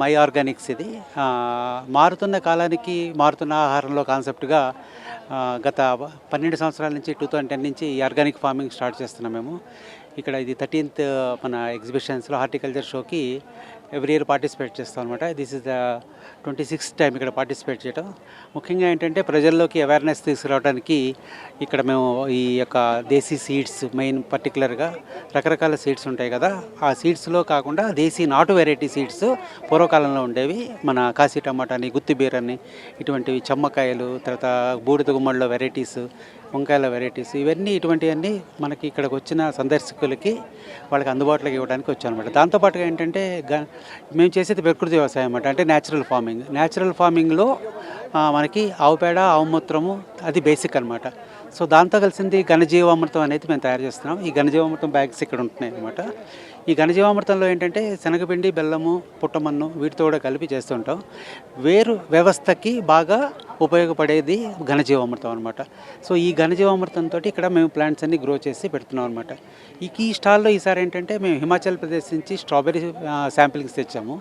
My Organics ఇది మారుతున్న కాలానికి మారుతున్న ఆహారంలో కాన్సెప్ట్గా uh, గత పన్నెండు సంవత్సరాల నుంచి టూ థౌజండ్ టెన్ నుంచి ఈ ఆర్గానిక్ ఫార్మింగ్ స్టార్ట్ చేస్తున్నాం మేము. ఇక్కడ ఇది థర్టీన్త్ మన ఎగ్జిబిషన్స్లో హార్టికల్చర్ షోకి ఎవ్రీ ఇయర్ పార్టిసిపేట్ చేస్తాం అనమాట this is the twenty six time ఇక్కడ పార్టిసిపేట్ చేయడం ముఖ్యంగా ఏంటంటే ప్రజల్లోకి అవేర్నెస్ తీసుకురావడానికి ఇక్కడ మేము ఈ యొక్క దేశీ సీడ్స్ మెయిన్ పర్టికులర్గా రకరకాల సీడ్స్ ఉంటాయి కదా. ఆ సీడ్స్లో కాకుండా దేశీ నాటు వెరైటీ సీడ్స్ పూర్వకాలంలో ఉండేవి. మన కాశీ టమాటా అని గుత్తిబీర్ అని ఇటువంటివి చెమ్మకాయలు తర్వాత బూడిద గుమ్మడిలో వెరైటీస్ వంకాయల వెరైటీస్ ఇవన్నీ ఇటువంటివన్నీ మనకి ఇక్కడికి వచ్చిన సందర్శకులకి వాళ్ళకి అందుబాటులోకి ఇవ్వడానికి వచ్చాం అనమాట దాంతోపాటుగా ఏంటంటే గ- మేము చేసేది ప్రకృతి వ్యవసాయం అన్నమాట అంటే న్యాచురల్ ఫార్మింగ్ న్యాచురల్ ఫార్మింగ్లో మనకి ఆవు పేడ ఆవు మూత్రము అది బేసిక్ అనమాట సో దాంతో కలిసింది ఘనజీవామృతం అనేది మేము తయారు చేస్తున్నాం. ఈ ఘనజీవామృతం బ్యాగ్స్ ఇక్కడ ఉంటున్నాయి అనమాట ఈ ఘనజీవామృతంలో ఏంటంటే శనగపిండి బెల్లము పుట్టమన్ను వీటితో కూడా కలిపి చేస్తుంటాం. వేరు వ్యవస్థకి బాగా ఉపయోగపడేది ఘనజీవామృతం అనమాట సో ఈ ఘనజీవామృతంతో ఇక్కడ మేము ప్లాంట్స్ అన్ని గ్రో చేసి పెడుతున్నాం అనమాట ఈ ఈ స్టాల్లో ఈసారి ఏంటంటే మేము హిమాచల్ ప్రదేశ్ నుంచి స్ట్రాబెరీ శాంపిల్స్ తెచ్చాము.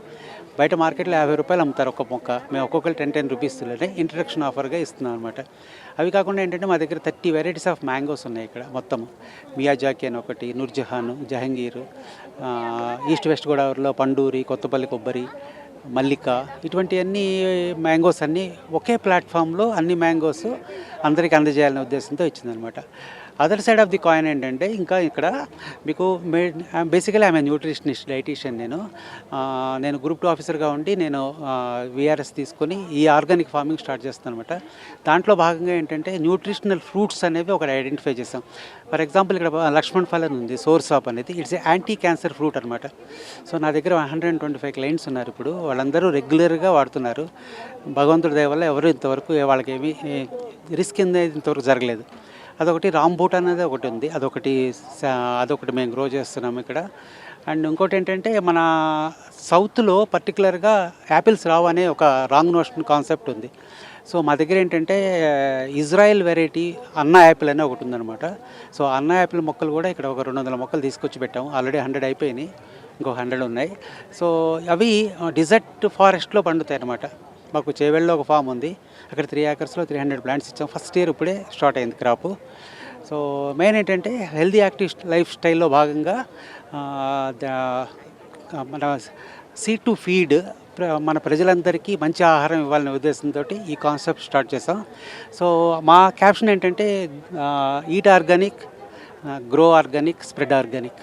బయట మార్కెట్లో యాభై రూపాయలు అమ్ముతారు ఒక్క మొక్క. మేము ఒక్కొక్కరు టెన్ టెన్ రూపీస్లోనే ఇంట్రడక్షన్ ఆఫర్గా ఇస్తున్నాం అనమాట అవి కాకుండా ఏంటంటే మా దగ్గర థర్టీ వెరైటీస్ ఆఫ్ మ్యాంగోస్ ఉన్నాయి ఇక్కడ మొత్తం మియాజాకి అని ఒకటి నూర్జహాన్ జహంగీర్ ఈస్ట్ వెస్ట్ గోదావరిలో పండూరి కొత్తపల్లి కొబ్బరి మల్లిక ఇటువంటివన్నీ మ్యాంగోస్ అన్నీ ఒకే ప్లాట్ఫామ్లో అన్ని మ్యాంగోస్ అందరికీ అందజేయాలనే ఉద్దేశంతో ఇచ్చిందనమాట other side of the coin ఏంటంటే ఇంకా ఇక్కడ మీకు బేసికలీ ఆమె న్యూట్రిషనిస్ట్ డైటీషియన్ నేను. నేను గ్రూప్ టూ ఆఫీసర్గా ఉండి నేను విఆర్ఎస్ తీసుకొని ఈ ఆర్గానిక్ ఫార్మింగ్ స్టార్ట్ చేస్తాను అనమాట దాంట్లో భాగంగా ఏంటంటే న్యూట్రిషనల్ ఫ్రూట్స్ అనేవి ఒకటి ఐడెంటిఫై చేసాం ఫర్ ఎగ్జాంపుల్ ఇక్కడ లక్ష్మణ్ ఫల్ అని ఉంది సోర్స్ ఆప్ అనేది. ఇట్స్ యాంటీ క్యాన్సర్ ఫ్రూట్ అనమాట సో నా దగ్గర hundred and twenty five clients ఉన్నారు ఇప్పుడు. వాళ్ళందరూ రెగ్యులర్గా వాడుతున్నారు. భగవంతుడి దయ వల్ల ఎవరు ఇంతవరకు వాళ్ళకేమి రిస్క్ అనేది ఇంతవరకు జరగలేదు. అదొకటి రాంబూట్ అనేది ఒకటి ఉంది. అదొకటి అదొకటి మేము గ్రో చేస్తున్నాం ఇక్కడ. అండ్ ఇంకోటి ఏంటంటే మన సౌత్లో పర్టికులర్గా యాపిల్స్ రావు అనే ఒక రాంగ్ నోషన్ కాన్సెప్ట్ ఉంది. సో మా దగ్గర ఏంటంటే ఇజ్రాయెల్ వెరైటీ అన్న యాపిల్ అనే ఒకటి ఉందన్నమాట. సో అన్న యాపిల్ మొక్కలు కూడా ఇక్కడ ఒక రెండు వందల మొక్కలు తీసుకొచ్చి పెట్టాము. ఆల్రెడీ హండ్రెడ్ అయిపోయినాయి. ఇంకో హండ్రెడ్ ఉన్నాయి. సో అవి డిజర్ట్ ఫారెస్ట్లో పండుతాయి అన్నమాట మాకు చేవెళ్ళలో ఒక ఫామ్ ఉంది. అక్కడ త్రీ ఏకర్స్లో త్రీ హండ్రెడ్ ప్లాంట్స్ ఇచ్చాం. ఫస్ట్ ఇయర్ ఇప్పుడే స్టార్ట్ అయింది క్రాప్ సో మెయిన్ ఏంటంటే హెల్దీ యాక్టివ్ లైఫ్ స్టైల్లో భాగంగా మన సీ టు ఫీడ్ మన ప్రజలందరికీ మంచి ఆహారం ఇవ్వాలనే ఉద్దేశంతో ఈ కాన్సెప్ట్ స్టార్ట్ చేసాం సో మా క్యాప్షన్ ఏంటంటే eat organic grow organic spread organic